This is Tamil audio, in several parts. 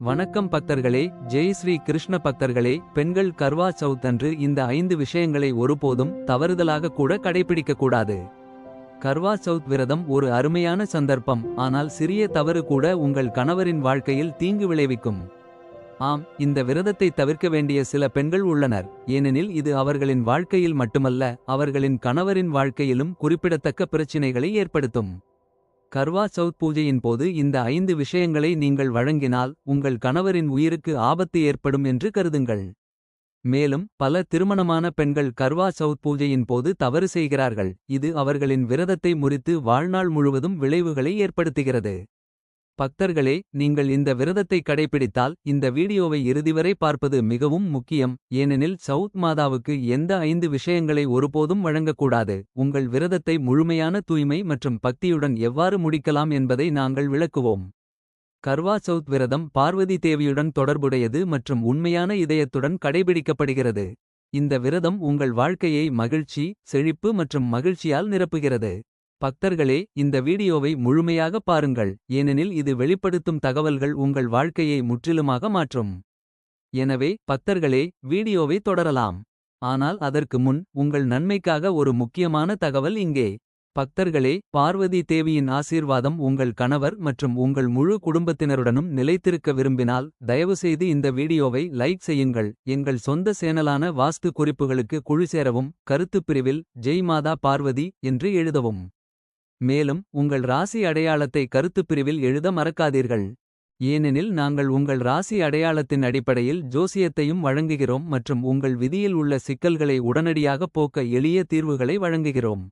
வணக்கம் பக்தர்களே ஜெய் ஸ்ரீ கிருஷ்ண பக்தர்களே பெண்கள் கர்வா சவுத் அன்று இந்த ஐந்து விஷயங்களை ஒருபோதும் தவறுதலாக கூட கடைபிடிக்க கூடாது கர்வா சவுத் விரதம் ஒரு அருமையான சந்தர்ப்பம் ஆனால் சிறிய தவறு கூட உங்கள் கணவரின் வாழ்க்கையில் தீங்கு விளைவிக்கும். ஆம் இந்த விரதத்தை தவிர்க்க வேண்டிய சில பெண்கள் உள்ளனர் ஏனெனில் இது அவர்களின் வாழ்க்கையில் மட்டுமல்ல அவர்களின் கணவரின் வாழ்க்கையிலும் குறிப்பிடத்தக்க பிரச்சினைகளை ஏற்படுத்தும். கர்வா சவுத் பூஜையின் போது இந்த ஐந்து விஷயங்களை நீங்கள் வழங்கினால் உங்கள் கணவரின் உயிருக்கு ஆபத்து ஏற்படும் என்று கருதுங்கள். மேலும் பல திருமணமான பெண்கள் கர்வா சவுத் பூஜையின் போது தவறு செய்கிறார்கள். இது அவர்களின் விரதத்தை முறித்து வாழ்நாள் முழுவதும் விளைவுகளை ஏற்படுத்துகிறது. பக்தர்களே நீங்கள் இந்த விரதத்தை கடைபிடித்தால் இந்த வீடியோவை இறுதிவரை பார்ப்பது மிகவும் முக்கியம். ஏனெனில் சவுத் மாதாவுக்கு எந்த ஐந்து விஷயங்களை ஒருபோதும் வழங்கக்கூடாது. உங்கள் விரதத்தை முழுமையான தூய்மை மற்றும் பக்தியுடன் எவ்வாறு முடிக்கலாம் என்பதை நாங்கள் விளக்குவோம். கர்வா சவுத் விரதம் பார்வதி தேவியுடன் தொடர்புடையது மற்றும் உண்மையான இதயத்துடன் கடைபிடிக்கப்படுகிறது. இந்த விரதம் உங்கள் வாழ்க்கையை மகிழ்ச்சி செழிப்பு மற்றும் மகிழ்ச்சியால் நிரப்புகிறது. பக்தர்களே இந்த வீடியோவை முழுமையாக பாருங்கள். ஏனெனில் இது வெளிப்படுத்தும் தகவல்கள் உங்கள் வாழ்க்கையை முற்றிலுமாக மாற்றும். எனவே பக்தர்களே வீடியோவை தொடரலாம். ஆனால் அதற்கு முன் உங்கள் நன்மைக்காக ஒரு முக்கியமான தகவல் இங்கே. பக்தர்களே பார்வதி தேவியின் ஆசீர்வாதம் உங்கள் கணவர் மற்றும் உங்கள் முழு குடும்பத்தினருடனும் நிலைத்திருக்க விரும்பினால் தயவுசெய்து இந்த வீடியோவை லைக் செய்யுங்கள். எங்கள் சொந்த சேனலான வாஸ்து குறிப்புகளுக்கு குழு சேரவும் கருத்துப் பிரிவில் ஜெய் மாதா பார்வதி என்று எழுதவும். மேலும் உங்கள் ராசி அடையாளத்தை கருத்துப் பிரிவில் எழுத மறக்காதீர்கள். ஏனெனில் நாங்கள் உங்கள் ராசி அடையாளத்தின் அடிப்படையில் ஜோசியத்தையும் வழங்குகிறோம் மற்றும் உங்கள் விதியில் உள்ள சிக்கல்களை உடனடியாக போக்க எளிய தீர்வுகளை வழங்குகிறோம்.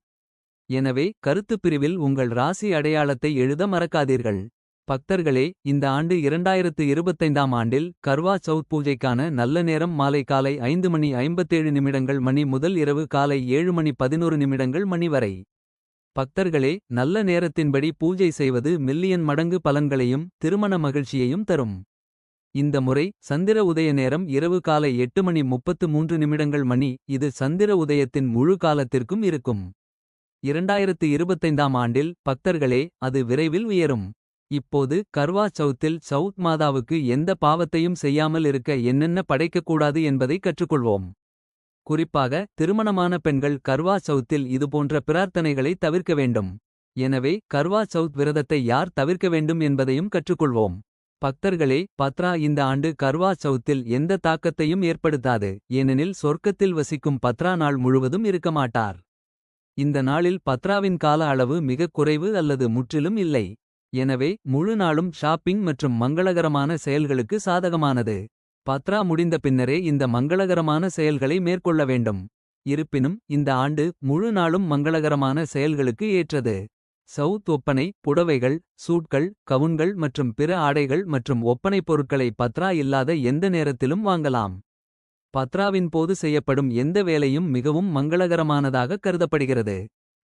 எனவே கருத்துப் பிரிவில் உங்கள் ராசி அடையாளத்தை எழுத மறக்காதீர்கள். பக்தர்களே இந்த ஆண்டு இரண்டாயிரத்து இருபத்தைந்தாம் ஆண்டில் கர்வா சவுத் பூஜைக்கான நல்ல நேரம் மாலை காலை ஐந்து மணி ஐம்பத்தேழு நிமிடங்கள் மணி முதல் இரவு காலை ஏழு மணி பதினோரு நிமிடங்கள் மணி வரை. பக்தர்களே நல்ல நேரத்தின்படி பூஜை செய்வது மில்லியன் மடங்கு பலன்களையும் திருமண மகிழ்ச்சியையும் தரும். இந்த முறை சந்திர உதய நேரம் இரவு காலை எட்டு மணி முப்பத்து மூன்று நிமிடங்கள் மணி இது சந்திர உதயத்தின் முழு காலத்திற்கும் இருக்கும். இரண்டாயிரத்து இருபத்தைந்தாம் ஆண்டில் பக்தர்களே அது விரைவில் உயரும். இப்போது கர்வா சவுத்தில் சவுத் மாதாவுக்கு எந்த பாவத்தையும் செய்யாமல் இருக்க என்னென்ன படைக்கக்கூடாது என்பதை கற்றுக்கொள்வோம். குறிப்பாக திருமணமான பெண்கள் கர்வா சவுத்தில் இதுபோன்ற பிரார்த்தனைகளை தவிர்க்க வேண்டும். எனவே கர்வா சவுத் விரதத்தை யார் தவிர்க்க வேண்டும் என்பதையும் கற்றுக்கொள்வோம். பக்தர்களே பத்ரா இந்த ஆண்டு கர்வா சவுத்தில் எந்த தாக்கத்தையும் ஏற்படுத்தாது ஏனெனில் சொர்க்கத்தில் வசிக்கும் பத்ரா நாள் முழுவதும் இருக்க மாட்டார். இந்த நாளில் பத்ராவின் கால அளவு மிகக் குறைவு அல்லது முற்றிலும் இல்லை. எனவே முழு நாளும் ஷாப்பிங் மற்றும் மங்களகரமான செயல்களுக்கு சாதகமானது. பத்ரா முடிந்த பின்னரே இந்த மங்களகரமான செயல்களை மேற்கொள்ள வேண்டும். இருப்பினும் இந்த ஆண்டு முழு நாளும் மங்களகரமான செயல்களுக்கு ஏற்றது. சவுத் ஒப்பனை புடவைகள் சூட்கள் கவுன்கள் மற்றும் பிற ஆடைகள் மற்றும் ஒப்பனைப் பொருட்களை பத்ரா இல்லாத எந்த நேரத்திலும் வாங்கலாம். பத்ராவின் போது செய்யப்படும் எந்த வேலையும் மிகவும் மங்களகரமானதாக கருதப்படுகிறது.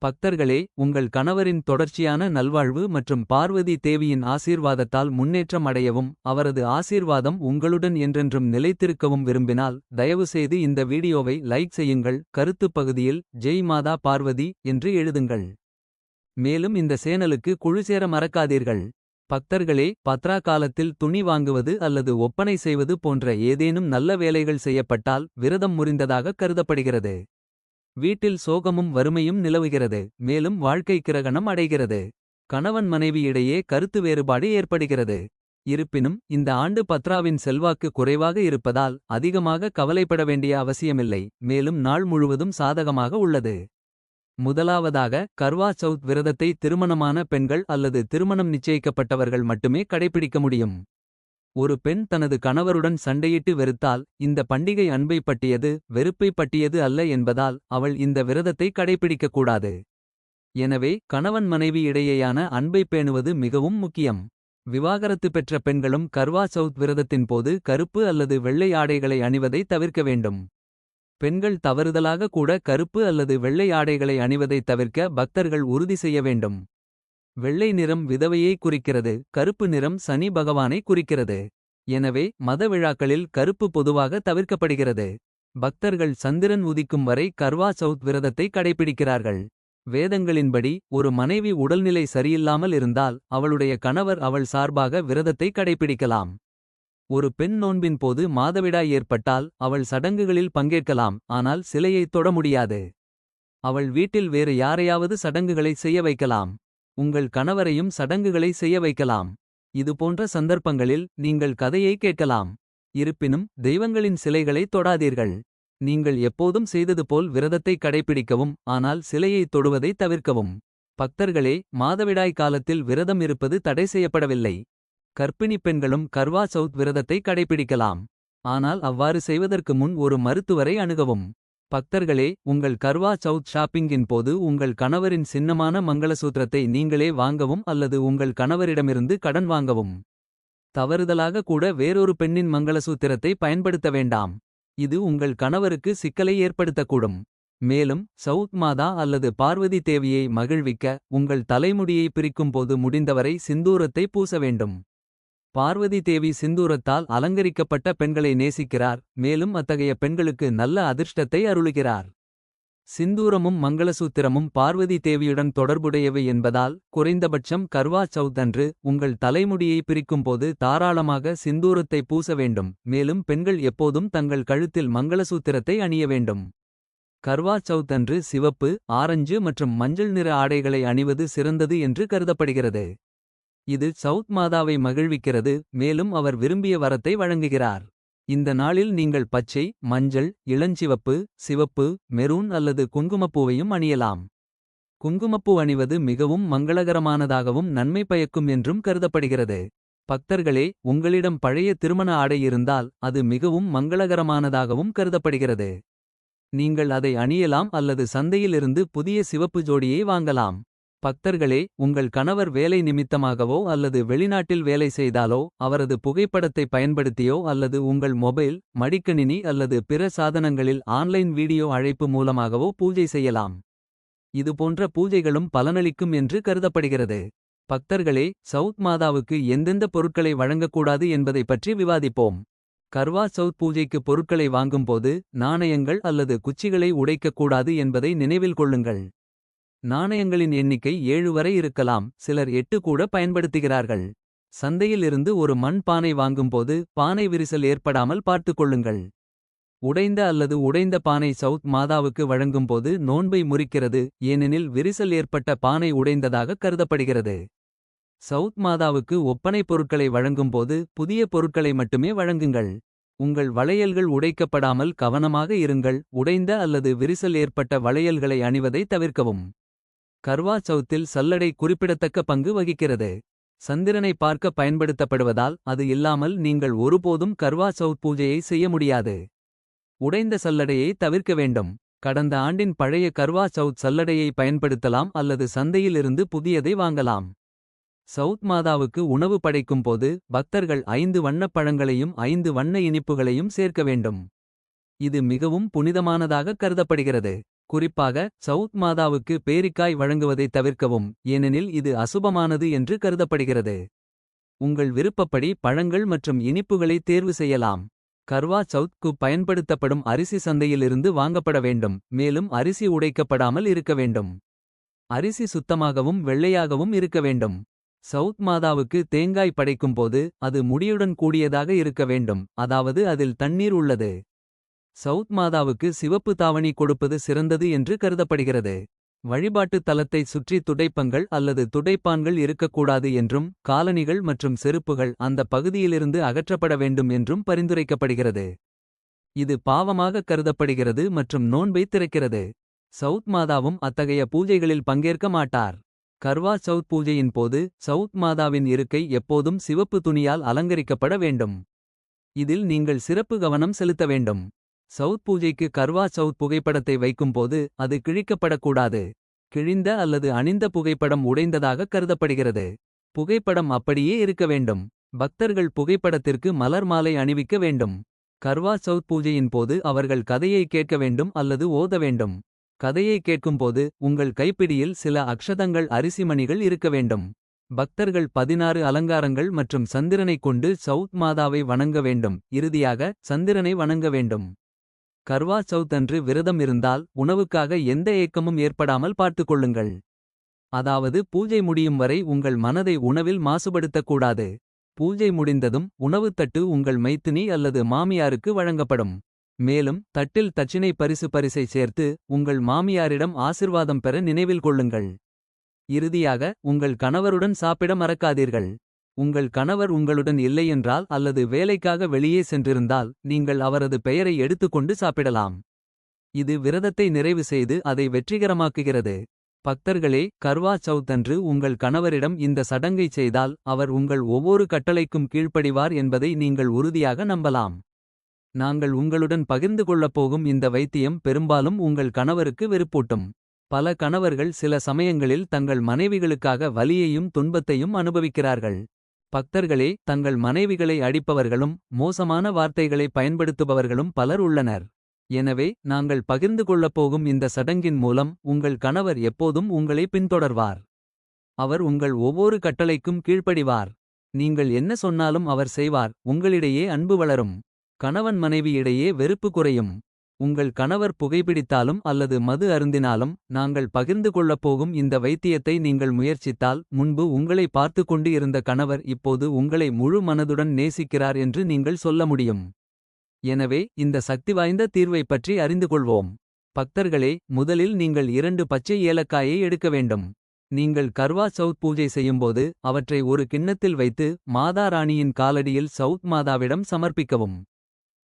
பக்தர்களே உங்கள் கணவரின் தொடர்ச்சியான நல்வாழ்வு மற்றும் பார்வதி தேவியின் ஆசீர்வாதத்தால் முன்னேற்றம் அடையவும் அவரது ஆசீர்வாதம் உங்களுடன் என்றென்றும் நிலைத்திருக்கவும் விரும்பினால் தயவுசெய்து இந்த வீடியோவை லைக் செய்யுங்கள். கருத்துப் பகுதியில் ஜெய் மாதா பார்வதி என்று எழுதுங்கள். மேலும் இந்த சேனலுக்கு குழு சேர மறக்காதீர்கள். பக்தர்களே பத்ரா காலத்தில் துணி வாங்குவது அல்லது ஒப்பனை செய்வது போன்ற ஏதேனும் நல்ல வேலைகள் செய்யப்பட்டால் விரதம் முறிந்ததாக கருதப்படுகிறது. வீட்டில் சோகமும் வறுமையும் நிலவுகிறது மேலும் வாழ்க்கை கிரகணம் அடைகிறது. கணவன் மனைவி இடையே கருத்து வேறுபாடு ஏற்படுகிறது. இருப்பினும் இந்த ஆண்டு பத்ராவின் செல்வாக்கு குறைவாக இருப்பதால் அதிகமாக கவலைப்பட வேண்டிய அவசியமில்லை மேலும் நாள் முழுவதும் சாதகமாக உள்ளது. முதலாவதாக கர்வா சவுத் விரதத்தை திருமணமான பெண்கள் அல்லது திருமணம் நிச்சயிக்கப்பட்டவர்கள் மட்டுமே கடைபிடிக்க முடியும். ஒரு பெண் தனது கணவருடன் சண்டையிட்டு வெறுத்தால் இந்த பண்டிகை அன்பை பட்டியது வெறுப்பை பட்டியது அல்ல என்பதால் அவள் இந்த விரதத்தை கடைபிடிக்கக்கூடாது எனவே கணவன் மனைவி இடையேயான அன்பை பேணுவது மிகவும் முக்கியம். விவாகரத்து பெற்ற பெண்களும் கர்வா சவுத் விரதத்தின் போது கருப்பு அல்லது வெள்ளை ஆடைகளை அணிவதை தவிர்க்க வேண்டும். பெண்கள் தவறுதலாக கூட கருப்பு அல்லது வெள்ளை ஆடைகளை அணிவதை தவிர்க்க பக்தர்கள் உறுதி செய்ய வேண்டும். வெள்ளை நிறம் விதவையை குறிக்கிறது கருப்பு நிறம் சனி பகவானை குறிக்கிறது எனவே மத விழாக்களில் கருப்பு பொதுவாக தவிர்க்கப்படுகிறது பக்தர்கள் சந்திரன் உதிக்கும் வரை கர்வா சவுத் விரதத்தை கடைபிடிக்கிறார்கள் வேதங்களின்படி ஒரு மனைவி உடல்நிலை சரியில்லாமல் இருந்தால் அவளுடைய கணவர் அவள் சார்பாக விரதத்தை கடைபிடிக்கலாம் ஒரு பெண் நோன்பின் போது மாதவிடாய் ஏற்பட்டால் அவள் சடங்குகளில் பங்கேற்கலாம் ஆனால் சிலையைத் தொட முடியாது. அவள் வீட்டில் வேறு யாரையாவது சடங்குகளை செய்ய வைக்கலாம். உங்கள் கணவரையும் சடங்குகளை செய்ய வைக்கலாம். இதுபோன்ற சந்தர்ப்பங்களில் நீங்கள் கதையை கேட்கலாம். இருப்பினும் தெய்வங்களின் சிலைகளை தொடாதீர்கள். நீங்கள் எப்போதும் செய்தது போல் விரதத்தை கடைப்பிடிக்கவும் ஆனால் சிலையை தொடுவதை தவிர்க்கவும். பக்தர்களே மாதவிடாய் காலத்தில் விரதம் இருப்பது தடை செய்யப்படவில்லை. கர்ப்பிணிப் பெண்களும் கர்வா சௌத் விரதத்தை கடைப்பிடிக்கலாம். ஆனால் அவ்வாறு செய்வதற்கு முன் ஒரு மருத்துவரை அணுகவும். பக்தர்களே உங்கள் கர்வா சவுத் ஷாப்பிங்கின் போது உங்கள் கணவரின் சின்னமான மங்களசூத்திரத்தை நீங்களே வாங்கவும் அல்லது உங்கள் கணவரிடமிருந்து கடன் வாங்கவும். தவறுதலாக கூட வேறொரு பெண்ணின் மங்களசூத்திரத்தை பயன்படுத்த வேண்டாம். இது உங்கள் கணவருக்கு சிக்கலை ஏற்படுத்தக்கூடும். மேலும் சவுத் மாதா அல்லது பார்வதி தேவியை மகிழ்விக்க உங்கள் தலைமுடியை பிரிக்கும்போது முடிந்தவரை சிந்தூரத்தை பூச வேண்டும். பார்வதி தேவி சிந்தூரத்தால் அலங்கரிக்கப்பட்ட பெண்களை நேசிக்கிறார். மேலும் அத்தகைய பெண்களுக்கு நல்ல அதிர்ஷ்டத்தை அருளுகிறார். சிந்தூரமும் மங்களசூத்திரமும் பார்வதி தேவியுடன் தொடர்புடையவை என்பதால் குறைந்தபட்சம் கர்வா சௌத் அன்று உங்கள் தலைமுடியை பிரிக்கும்போது தாராளமாக சிந்தூரத்தை பூச வேண்டும். மேலும் பெண்கள் எப்போதும் தங்கள் கழுத்தில் மங்களசூத்திரத்தை அணிய வேண்டும். கர்வா சௌத் அன்று சிவப்பு ஆரஞ்சு மற்றும் மஞ்சள் நிற ஆடைகளை அணிவது சிறந்தது என்று கருதப்படுகிறது. இது சவுத் மாதாவை மகிழ்விக்கிறது மேலும் அவர் விரும்பிய வரத்தை வழங்குகிறார். இந்த நாளில் நீங்கள் பச்சை மஞ்சள் இளஞ்சிவப்பு சிவப்பு மெரூன் அல்லது குங்குமப்பூவையும் அணியலாம். குங்குமப்பூ அணிவது மிகவும் மங்களகரமானதாகவும் நன்மை பயக்கும் என்றும் கருதப்படுகிறது. பக்தர்களே உங்களிடம் பழைய திருமண ஆடை இருந்தால் அது மிகவும் மங்களகரமானதாகவும் கருதப்படுகிறது. நீங்கள் அதை அணியலாம் அல்லது சந்தையிலிருந்து புதிய சிவப்பு ஜோடியை வாங்கலாம். பக்தர்களே உங்கள் கணவர் வேலை நிமித்தமாகவோ அல்லது வெளிநாட்டில் வேலை செய்தாலோ அவரது புகைப்படத்தை பயன்படுத்தியோ அல்லது உங்கள் மொபைல் மடிக்கணினி அல்லது பிற சாதனங்களில் ஆன்லைன் வீடியோ அழைப்பு மூலமாகவோ பூஜை செய்யலாம். இதுபோன்ற பூஜைகளும் பலனளிக்கும் என்று கருதப்படுகிறது. பக்தர்களே சவுத் மாதாவுக்கு எந்தெந்த பொருட்களை வழங்கக்கூடாது என்பதை பற்றி விவாதிப்போம். கர்வா சவுத் பூஜைக்கு பொருட்களை வாங்கும்போது நாணயங்கள் அல்லது குச்சிகளை உடைக்கக்கூடாது என்பதை நினைவில் கொள்ளுங்கள். நாணயங்களின் எண்ணிக்கை ஏழு வரை இருக்கலாம் சிலர் எட்டு கூட பயன்படுத்துகிறார்கள். சந்தையில் இருந்து ஒரு மண் பானை வாங்கும்போது பானை விரிசல் ஏற்படாமல் பார்த்துக்கொள்ளுங்கள் உடைந்த அல்லது உடைந்த பானை சவுத் மாதாவுக்கு வழங்கும்போது நோன்பை முறிக்கிறது ஏனெனில் விரிசல் ஏற்பட்ட பானை உடைந்ததாக கருதப்படுகிறது. சவுத் மாதாவுக்கு ஒப்பனைப் பொருட்களை வழங்கும்போது புதிய பொருட்களை மட்டுமே வழங்குங்கள். உங்கள் வளையல்கள் உடைக்கப்படாமல் கவனமாக இருங்கள் உடைந்த அல்லது விரிசல் ஏற்பட்ட வளையல்களை அணிவதை தவிர்க்கவும். கர்வா சவுத்தில் சல்லடை குறிப்பிடத்தக்க பங்கு வகிக்கிறது. சந்திரனை பார்க்க பயன்படுத்தப்படுவதால் அது இல்லாமல் நீங்கள் ஒருபோதும் கர்வா சவுத் பூஜையை செய்ய முடியாது. உடைந்த சல்லடையை தவிர்க்க வேண்டும். கடந்த ஆண்டின் பழைய கர்வா சவுத் சல்லடையை பயன்படுத்தலாம் அல்லது சந்தையிலிருந்து புதியதை வாங்கலாம். சவுத் மாதாவுக்கு உணவு படைக்கும் போது பக்தர்கள் ஐந்து வண்ணப் பழங்களையும் ஐந்து வண்ண இனிப்புகளையும் சேர்க்க வேண்டும். இது மிகவும் புனிதமானதாக கருதப்படுகிறது. குறிப்பாக சவுத் மாதாவுக்கு பேரிக்காய் வழங்குவதை தவிர்க்கவும் ஏனெனில் இது அசுபமானது என்று கருதப்படுகிறது. உங்கள் விருப்பப்படி பழங்கள் மற்றும் இனிப்புகளை தேர்வு செய்யலாம். கர்வா சவுத்க்கு பயன்படுத்தப்படும் அரிசி சந்தையிலிருந்து வாங்கப்பட வேண்டும் மேலும் அரிசி உடைக்கப்படாமல் இருக்க வேண்டும். அரிசி சுத்தமாகவும் வெள்ளையாகவும் இருக்க வேண்டும். சவுத் மாதாவுக்கு தேங்காய் படைக்கும்போது அது முடியுடன் கூடியதாக இருக்க வேண்டும் அதாவது அதில் தண்ணீர் உள்ளது. சவுத் மாதாவுக்கு சிவப்பு தாவணி கொடுப்பது சிறந்தது என்று கருதப்படுகிறது. வழிபாட்டுத் தலத்தை சுற்றி துடைப்பங்கள் அல்லது துடைப்பான்கள் இருக்கக்கூடாது என்றும் காலணிகள் மற்றும் செருப்புகள் அந்த பகுதியிலிருந்து அகற்றப்பட வேண்டும் என்றும் பரிந்துரைக்கப்படுகிறது. இது பாவமாக கருதப்படுகிறது மற்றும் நோன்பை திறக்கிறது. சவுத் மாதாவும் அத்தகைய பூஜைகளில் பங்கேற்க மாட்டார். கர்வா சவுத் பூஜையின் போது சவுத் மாதாவின் இருக்கை எப்போதும் சிவப்பு துணியால் அலங்கரிக்கப்பட வேண்டும். இதில் நீங்கள் சிறப்பு கவனம் செலுத்த வேண்டும். சவுத் பூஜைக்கு கர்வா சவுத் புகைப்படத்தை வைக்கும்போது அது கிழிக்கப்படக்கூடாது. கிழிந்த அல்லது அணிந்த புகைப்படம் உடைந்ததாக கருதப்படுகிறது. புகைப்படம் அப்படியே இருக்க வேண்டும். பக்தர்கள் புகைப்படத்திற்கு மலர் மாலை அணிவிக்க வேண்டும். கர்வா சவுத் பூஜையின் போது அவர்கள் கதையை கேட்க வேண்டும் அல்லது ஓத வேண்டும். கதையை கேட்கும்போது உங்கள் கைப்பிடியில் சில அக்ஷதங்கள் அரிசிமணிகள் இருக்க வேண்டும். பக்தர்கள் பதினாறு அலங்காரங்கள் மற்றும் சந்திரனைக் கொண்டு சவுத் மாதாவை வணங்க வேண்டும் இறுதியாக சந்திரனை வணங்க வேண்டும். கர்வா சவுத் அன்று விரதம் இருந்தால் உணவுக்காக எந்த ஏக்கமும் ஏற்படாமல் பார்த்துக்கொள்ளுங்கள். அதாவது பூஜை முடியும் வரை உங்கள் மனதை உணவில் மாசுபடுத்தக்கூடாது. பூஜை முடிந்ததும் உணவுத் தட்டு உங்கள் மைத்தினி அல்லது மாமியாருக்கு வழங்கப்படும். மேலும் தட்டில் தட்சிணை பரிசு பரிசை சேர்த்து உங்கள் மாமியாரிடம் ஆசிர்வாதம் பெற நினைவில் கொள்ளுங்கள். இறுதியாக உங்கள் கணவருடன் சாப்பிட மறக்காதீர்கள். உங்கள் கணவர் உங்களுடன் இல்லையென்றால் அல்லது வேலைக்காக வெளியே சென்றிருந்தால் நீங்கள் அவரது பெயரை எடுத்துக்கொண்டு சாப்பிடலாம். இது விரதத்தை நிறைவு செய்து அதை வெற்றிகரமாக்குகிறது. பக்தர்களே கர்வா சவுத் அன்று உங்கள் கணவரிடம் இந்த சடங்கை செய்தால் அவர் உங்கள் ஒவ்வொரு கட்டளைக்கும் கீழ்ப்படிவார் என்பதை நீங்கள் உறுதியாக நம்பலாம். நாங்கள் உங்களுடன் பகிர்ந்து கொள்ளப் போகும் இந்த வைத்தியம் பெரும்பாலும் உங்கள் கணவருக்கு வெறுப்பூட்டும். பல கணவர்கள் சில சமயங்களில் தங்கள் மனைவிகளுக்காக வலியையும் துன்பத்தையும் அனுபவிக்கிறார்கள். பக்தர்களே தங்கள் மனைவிகளை அடிப்பவர்களும் மோசமான வார்த்தைகளை பயன்படுத்துபவர்களும் பலர் உள்ளனர். எனவே நாங்கள் பகிர்ந்து கொள்ளப் போகும் இந்த சடங்கின் மூலம் உங்கள் கணவர் எப்போதும் உங்களை பின்தொடர்வார். அவர் உங்கள் ஒவ்வொரு கட்டளைக்கும் கீழ்ப்படிவார். நீங்கள் என்ன சொன்னாலும் அவர் செய்வார் உங்களிடையே அன்பு வளரும். கணவன் மனைவியிடையே வெறுப்பு குறையும். உங்கள் கணவர் புகைப்பிடித்தாலும் அல்லது மது அருந்தினாலும் நாங்கள் பகிர்ந்து கொள்ளப் போகும் இந்த வைத்தியத்தை நீங்கள் முயற்சித்தால் முன்பு உங்களை பார்த்து கொண்டு இருந்த கணவர் இப்போது உங்களை முழு மனதுடன் நேசிக்கிறார் என்று நீங்கள் சொல்ல முடியும். எனவே இந்த சக்திவாய்ந்த தீர்வைப் பற்றி அறிந்து கொள்வோம். பக்தர்களே முதலில் நீங்கள் இரண்டு பச்சை ஏலக்காயை எடுக்க வேண்டும். நீங்கள் கர்வா சவுத் பூஜை செய்யும்போது அவற்றை ஒரு கிண்ணத்தில் வைத்து மாதா ராணியின் காலடியில் சவுத் மாதாவிடம் சமர்ப்பிக்கவும்.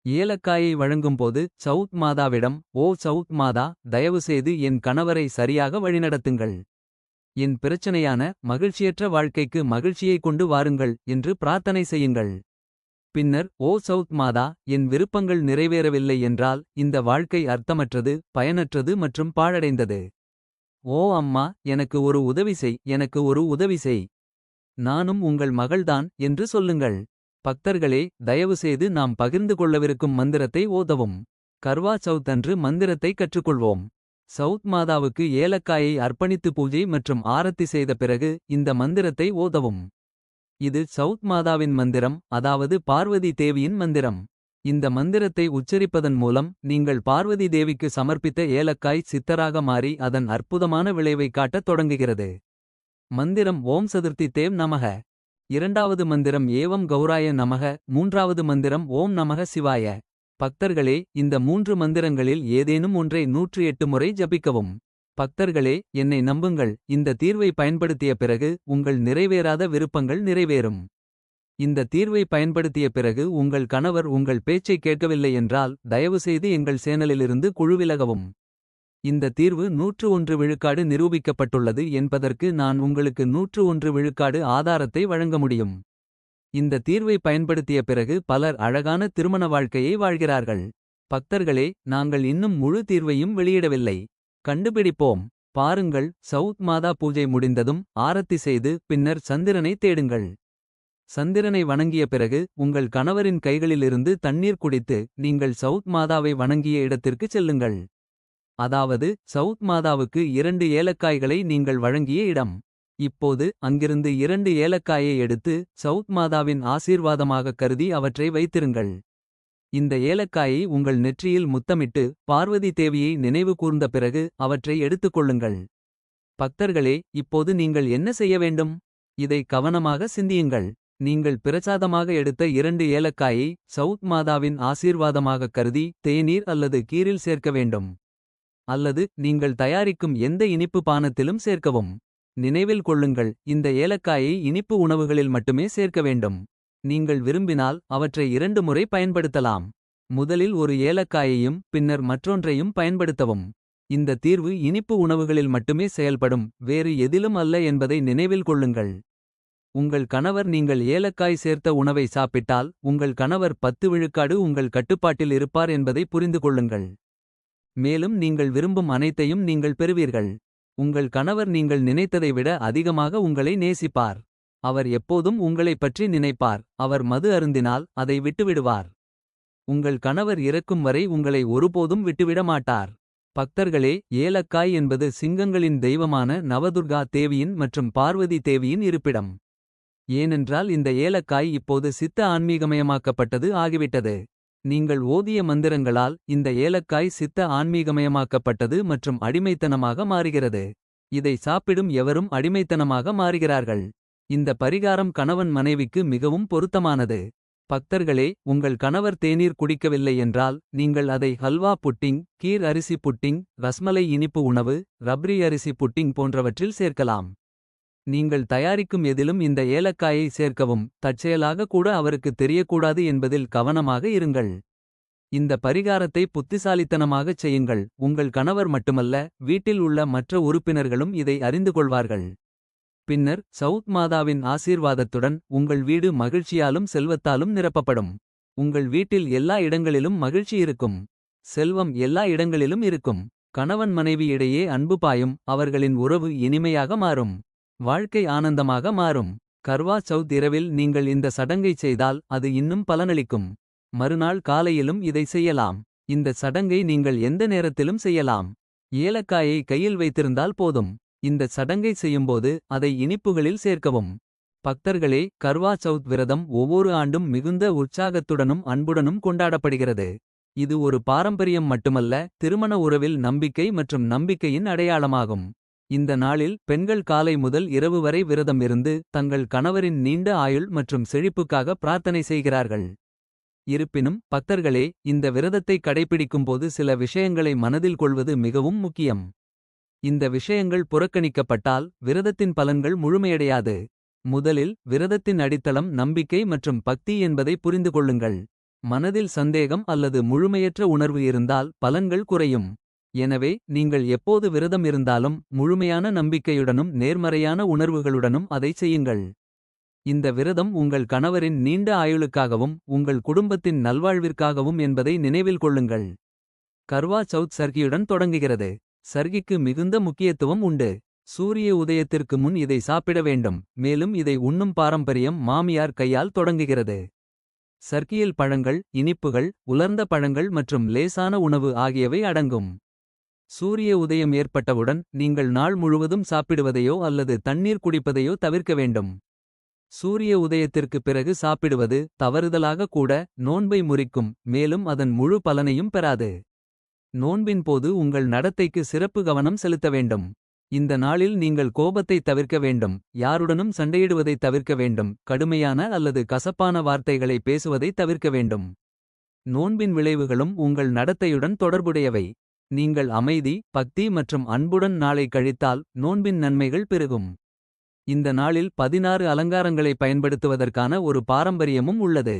ஏலக்காயை வழங்கும்போது சவுத் மாதாவிடம் ஓ சவுத் மாதா தயவுசெய்து என் கணவரை சரியாக வழிநடத்துங்கள். என் பிரச்சனையான மகிழ்ச்சியற்ற வாழ்க்கைக்கு மகிழ்ச்சியை கொண்டு வாருங்கள் என்று பிரார்த்தனை செய்யுங்கள். பின்னர் ஓ சவுத் மாதா என் விருப்பங்கள் நிறைவேறவில்லை என்றால் இந்த வாழ்க்கை அர்த்தமற்றது பயனற்றது மற்றும் பாழடைந்தது. ஓ அம்மா எனக்கு ஒரு உதவி செய் எனக்கு ஒரு உதவி செய். நானும் உங்கள் மகள்தான் என்று சொல்லுங்கள். பக்தர்களே தயவுசெய்து நாம் பகிர்ந்து கொள்ளவிருக்கும் மந்திரத்தை ஓதவும். கர்வா சவுத் அன்று மந்திரத்தை கற்றுக்கொள்வோம். சவுத் மாதாவுக்கு ஏலக்காயை அர்ப்பணித்து பூஜை மற்றும் ஆரத்தி செய்த பிறகு இந்த மந்திரத்தை ஓதவும். இது சவுத் மாதாவின் மந்திரம் அதாவது பார்வதி தேவியின் மந்திரம். இந்த மந்திரத்தை உச்சரிப்பதன் மூலம் நீங்கள் பார்வதி தேவிக்கு சமர்ப்பித்த ஏலக்காய் சித்தராக மாறி அதன் அற்புதமான விளைவை காட்டத் தொடங்குகிறது. மந்திரம் ஓம் சதுர்த்தி தேவ் நமக. இரண்டாவது மந்திரம் ஏவம் கௌராய நமக மூன்றாவது மந்திரம் ஓம் நமக சிவாய. பக்தர்களே இந்த மூன்று மந்திரங்களில் ஏதேனும் ஒன்றை நூற்றி எட்டு முறை ஜபிக்கவும். பக்தர்களே என்னை நம்புங்கள் இந்த தீர்வை பயன்படுத்திய பிறகு உங்கள் நிறைவேறாத விருப்பங்கள் நிறைவேறும். இந்த தீர்வை பயன்படுத்திய பிறகு உங்கள் கணவர் உங்கள் பேச்சை கேட்கவில்லை என்றால் தயவுசெய்து எங்கள் சேனலிலிருந்து குழுவிலகவும் இந்த தீர்வு நூற்று ஒன்று விழுக்காடு நிரூபிக்கப்பட்டுள்ளது என்பதற்கு நான் உங்களுக்கு நூற்று ஒன்று விழுக்காடு ஆதாரத்தை வழங்க முடியும். இந்த தீர்வை பயன்படுத்திய பிறகு பலர் அழகான திருமண வாழ்க்கையை வாழ்கிறார்கள். பக்தர்களே நாங்கள் இன்னும் முழு தீர்வையும் வெளியிடவில்லை. கண்டுபிடிப்போம். பாருங்கள் சவுத் மாதா பூஜை முடிந்ததும் ஆரத்தி செய்து பின்னர் சந்திரனை தேடுங்கள். சந்திரனை வணங்கிய பிறகு உங்கள் கணவரின் கைகளிலிருந்து தண்ணீர் குடித்து நீங்கள் சவுத் மாதாவை வணங்கிய இடத்திற்கு செல்லுங்கள். அதாவது சவுத் மாதாவுக்கு இரண்டு ஏலக்காய்களை நீங்கள் வழங்கிய இடம். இப்போது அங்கிருந்து இரண்டு ஏலக்காயை எடுத்து சவுத் மாதாவின் ஆசீர்வாதமாக கருதி அவற்றை வைத்திருங்கள். இந்த ஏலக்காயை உங்கள் நெற்றியில் முத்தமிட்டு பார்வதி தேவியை நினைவு கூர்ந்த பிறகு அவற்றை எடுத்துக்கொள்ளுங்கள் பக்தர்களே இப்போது நீங்கள் என்ன செய்ய வேண்டும்? இதை கவனமாக சிந்தியுங்கள். நீங்கள் பிரசாதமாக எடுத்த இரண்டு ஏலக்காயை சவுத் மாதாவின் ஆசீர்வாதமாக கருதி தேநீர் அல்லது கீரில் சேர்க்க வேண்டும். அல்லது நீங்கள் தயாரிக்கும் எந்த இனிப்பு பானத்திலும் சேர்க்கவும். நினைவில் கொள்ளுங்கள் இந்த ஏலக்காயை இனிப்பு உணவுகளில் மட்டுமே சேர்க்க வேண்டும். நீங்கள் விரும்பினால் அவற்றை இரண்டு முறை பயன்படுத்தலாம். முதலில் ஒரு ஏலக்காயையும் பின்னர் மற்றொன்றையும் பயன்படுத்தவும். இந்த தீர்வு இனிப்பு உணவுகளில் மட்டுமே செயல்படும் வேறு எதிலும் அல்ல என்பதை நினைவில் கொள்ளுங்கள். உங்கள் கணவர் நீங்கள் ஏலக்காய் சேர்த்த உணவை சாப்பிட்டால் உங்கள் கணவர் பத்து விழுக்காடு உங்கள் கட்டுப்பாட்டில் இருப்பார் என்பதை புரிந்து கொள்ளுங்கள். மேலும் நீங்கள் விரும்பும் அனைத்தையும் நீங்கள் பெறுவீர்கள். உங்கள் கணவர் நீங்கள் நினைத்ததை விட அதிகமாக உங்களை நேசிப்பார். அவர் எப்போதும் உங்களைப் பற்றி நினைப்பார். அவர் மது அருந்தினால் அதை விட்டுவிடுவார். உங்கள் கணவர் இறக்கும் வரை உங்களை ஒருபோதும் விட்டுவிட மாட்டார். பக்தர்களே ஏலக்காய் என்பது சிங்கங்களின் தெய்வமான நவதுர்கா தேவியின் மற்றும் பார்வதி தேவியின் இருப்பிடம். ஏனென்றால் இந்த ஏலக்காய் இப்போது சித்த ஆன்மீகமயமாக்கப்பட்டது ஆகிவிட்டது. நீங்கள் ஓதிய மந்திரங்களால் இந்த ஏலக்காய் சித்த ஆன்மீகமயமாக்கப்பட்டது மற்றும் அடிமைத்தனமாக மாறுகிறது இதை சாப்பிடும் எவரும் அடிமைத்தனமாக மாறுகிறார்கள் இந்த பரிகாரம் கணவன் மனைவிக்கு மிகவும் பொருத்தமானது. பக்தர்களே உங்கள் கணவர் தேநீர் குடிக்கவில்லை என்றால். நீங்கள் அதை ஹல்வா புட்டிங் கீர் அரிசி புட்டிங். ரஸ்மலை இனிப்பு உணவு ரப்ரி அரிசி புட்டிங் போன்றவற்றில் சேர்க்கலாம். நீங்கள் தயாரிக்கும் எதிலும் இந்த ஏலக்காயை சேர்க்கவும். தற்செயலாக கூட அவருக்கு தெரியக்கூடாது என்பதில் கவனமாக இருங்கள். இந்த பரிகாரத்தை புத்திசாலித்தனமாகச் செய்யுங்கள். உங்கள் கணவர் மட்டுமல்ல வீட்டில் உள்ள மற்ற உறுப்பினர்களும் இதை அறிந்து கொள்வார்கள். பின்னர் சவுத் மாதாவின் ஆசீர்வாதத்துடன் உங்கள் வீடு மகிழ்ச்சியாலும் செல்வத்தாலும் நிரப்பப்படும். உங்கள் வீட்டில் எல்லா இடங்களிலும் மகிழ்ச்சி இருக்கும். செல்வம் எல்லா இடங்களிலும் இருக்கும். கணவன் மனைவி இடையே அன்பு பாயும் அவர்களின் உறவு இனிமையாக மாறும். வாழ்க்கை ஆனந்தமாக மாறும். கர்வா சவுத் இரவில் நீங்கள் இந்த சடங்கை செய்தால் அது இன்னும் பலனளிக்கும். மறுநாள் காலையிலும் இதை செய்யலாம். இந்த சடங்கை நீங்கள் எந்த நேரத்திலும் செய்யலாம். ஏலக்காயை கையில் வைத்திருந்தால் போதும். இந்த சடங்கை செய்யும்போது அதை இனிப்புகளில் சேர்க்கவும். பக்தர்களே கர்வா சவுத் விரதம் ஒவ்வொரு ஆண்டும் மிகுந்த உற்சாகத்துடனும் அன்புடனும் கொண்டாடப்படுகிறது. இது ஒரு பாரம்பரியம் மட்டுமல்ல திருமண உறவில் நம்பிக்கை மற்றும் நம்பிக்கையின் அடையாளமாகும். இந்த நாளில் பெண்கள் காலை முதல் இரவு வரை விரதம் இருந்து தங்கள் கணவரின் நீண்ட ஆயுள் மற்றும் செழிப்புக்காக பிரார்த்தனை செய்கிறார்கள். இருப்பினும் பக்தர்களே இந்த விரதத்தை கடைபிடிக்கும்போது சில விஷயங்களை மனதில் கொள்வது மிகவும் முக்கியம். இந்த விஷயங்கள் புறக்கணிக்கப்பட்டால் விரதத்தின் பலன்கள் முழுமையடையாது. முதலில் விரதத்தின் அடித்தளம் நம்பிக்கை மற்றும் பக்தி என்பதை புரிந்து கொள்ளுங்கள். மனதில் சந்தேகம் அல்லது முழுமையற்ற உணர்வு இருந்தால் பலன்கள் குறையும். எனவே நீங்கள் எப்போது விரதம் இருந்தாலும் முழுமையான நம்பிக்கையுடனும் நேர்மறையான உணர்வுகளுடனும் அதை செய்யுங்கள். இந்த விரதம் உங்கள் கணவரின் நீண்ட ஆயுளுக்காகவும் உங்கள் குடும்பத்தின் நல்வாழ்விற்காகவும் என்பதை நினைவில் கொள்ளுங்கள். கர்வா சவுத் சர்கியுடன் தொடங்குகிறது. சர்கிக்கு மிகுந்த முக்கியத்துவம் உண்டு. சூரிய உதயத்திற்கு முன் இதை சாப்பிட வேண்டும். மேலும் இதை உண்ணும் பாரம்பரியம் மாமியார் கையால் தொடங்குகிறது. சர்க்கியில் பழங்கள் இனிப்புகள் உலர்ந்த பழங்கள் மற்றும் லேசான உணவு ஆகியவை அடங்கும். சூரிய உதயம் ஏற்பட்டவுடன் நீங்கள் நாள் முழுவதும் சாப்பிடுவதையோ அல்லது தண்ணீர் குடிப்பதையோ தவிர்க்க வேண்டும். சூரிய உதயத்திற்குப் பிறகு சாப்பிடுவது தவறுதலாக கூட நோன்பை முறிக்கும் மேலும் அதன் முழு பலனையும் பெறாது. நோன்பின் போது உங்கள் நடத்தைக்கு சிறப்பு கவனம் செலுத்த வேண்டும். இந்த நாளில் நீங்கள் கோபத்தை தவிர்க்க வேண்டும் யாருடனும் சண்டையிடுவதை தவிர்க்க வேண்டும். கடுமையான அல்லது கசப்பான வார்த்தைகளை பேசுவதை தவிர்க்க வேண்டும். நோன்பின் விளைவுகளும் உங்கள் நடத்தையுடன் தொடர்புடையவை. நீங்கள் அமைதி பக்தி மற்றும் அன்புடன் நாளை கழித்தால் நோன்பின் நன்மைகள் பெருகும். இந்த நாளில் பதினாறு அலங்காரங்களை பயன்படுத்துவதற்கான ஒரு பாரம்பரியமும் உள்ளது.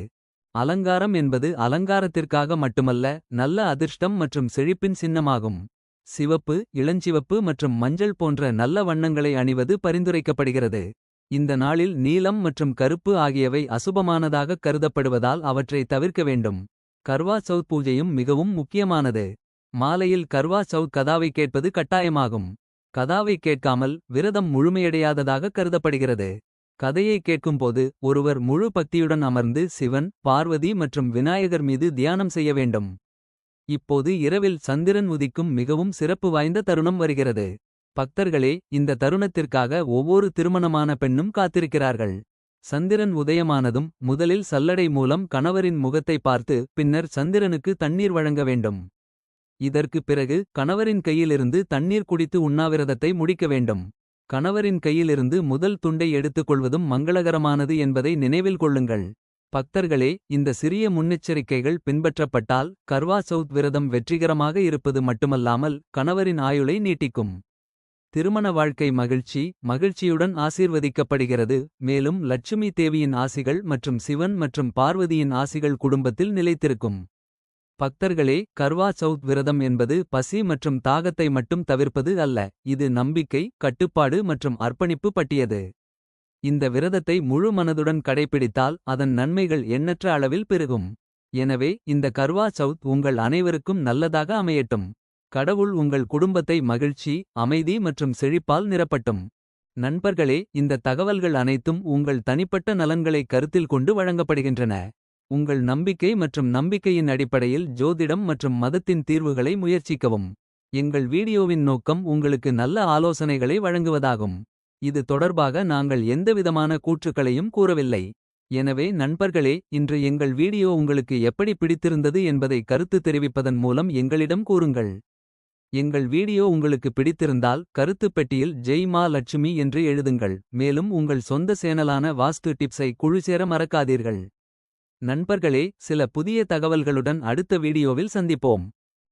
அலங்காரம் என்பது அலங்காரத்திற்காக மட்டுமல்ல நல்ல அதிர்ஷ்டம் மற்றும் செழிப்பின் சின்னமாகும். சிவப்பு இளஞ்சிவப்பு மற்றும் மஞ்சள் போன்ற நல்ல வண்ணங்களை அணிவது பரிந்துரைக்கப்படுகிறது. இந்த நாளில் நீலம் மற்றும் கருப்பு ஆகியவை அசுபமானதாகக் கருதப்படுவதால் அவற்றை தவிர்க்க வேண்டும். கர்வா சௌத் பூஜையும் மிகவும் முக்கியமானது. மாலையில் கர்வா சவுத் கதாவை கேட்பது கட்டாயமாகும். கதாவை கேட்காமல் விரதம் முழுமையடையாததாக கருதப்படுகிறது. கதையை கேட்கும்போது ஒருவர் முழு பக்தியுடன் அமர்ந்து சிவன் பார்வதி மற்றும் விநாயகர் மீது தியானம் செய்ய வேண்டும். இப்போது இரவில் சந்திரன் உதிக்கும் மிகவும் சிறப்பு வாய்ந்த தருணம் வருகிறது. பக்தர்களே இந்த தருணத்திற்காக ஒவ்வொரு திருமணமான பெண்ணும் காத்திருக்கிறார்கள். சந்திரன் உதயமானதும் முதலில் சல்லடை மூலம் கணவரின் முகத்தை பார்த்து பின்னர் சந்திரனுக்கு தண்ணீர் வழங்க வேண்டும். இதற்குப் பிறகு கணவரின் கையிலிருந்து தண்ணீர் குடித்து உண்ணாவிரதத்தை முடிக்க வேண்டும். கணவரின் கையிலிருந்து முதல் துண்டை எடுத்துக்கொள்வதும் மங்களகரமானது என்பதை நினைவில் கொள்ளுங்கள். பக்தர்களே இந்த சிறிய முன்னெச்சரிக்கைகள் பின்பற்றப்பட்டால் கர்வா சவுத் விரதம் வெற்றிகரமாக இருப்பது மட்டுமல்லாமல் கணவரின் ஆயுளை நீட்டிக்கும். திருமண வாழ்க்கை மகிழ்ச்சி மகிழ்ச்சியுடன் ஆசீர்வதிக்கப்படுகிறது மேலும் லட்சுமி தேவியின் ஆசிகள் மற்றும் சிவன் மற்றும் பார்வதியின் ஆசிகள் குடும்பத்தில் நிலைத்திருக்கும். பக்தர்களே கர்வா சவுத் விரதம் என்பது பசி மற்றும் தாகத்தை மட்டும் தவிர்ப்பது அல்ல இது நம்பிக்கை கட்டுப்பாடு மற்றும் அர்ப்பணிப்பு பட்டியது. இந்த விரதத்தை முழு மனதுடன் கடைபிடித்தால் அதன் நன்மைகள் எண்ணற்ற அளவில் பெருகும். எனவே இந்த கர்வா சவுத் உங்கள் அனைவருக்கும் நல்லதாக அமையட்டும். கடவுள் உங்கள் குடும்பத்தை மகிழ்ச்சி அமைதி மற்றும் செழிப்பால் நிரப்பட்டும். நண்பர்களே இந்த தகவல்கள் அனைத்தும் உங்கள் தனிப்பட்ட நலன்களை கருத்தில் கொண்டு வழங்கப்படுகின்றன. உங்கள் நம்பிக்கை மற்றும் நம்பிக்கையின் அடிப்படையில் ஜோதிடம் மற்றும் மதத்தின் தீர்வுகளை முயற்சிக்கவும். எங்கள் வீடியோவின் நோக்கம் உங்களுக்கு நல்ல ஆலோசனைகளை வழங்குவதாகும். இது தொடர்பாக நாங்கள் எந்தவிதமான கூற்றுக்களையும் கூறவில்லை. எனவே நண்பர்களே இன்று எங்கள் வீடியோ உங்களுக்கு எப்படி பிடித்திருந்தது என்பதை கருத்து தெரிவிப்பதன் மூலம் எங்களிடம் கூறுங்கள். எங்கள் வீடியோ உங்களுக்கு பிடித்திருந்தால் கருத்துப் பெட்டியில் ஜெய் மா லட்சுமி என்று எழுதுங்கள் மேலும் உங்கள் சொந்த சேனலான வாஸ்து டிப்ஸை குழு சேர மறக்காதீர்கள் நண்பர்களே சில புதிய தகவல்களுடன் அடுத்த வீடியோவில் சந்திப்போம்.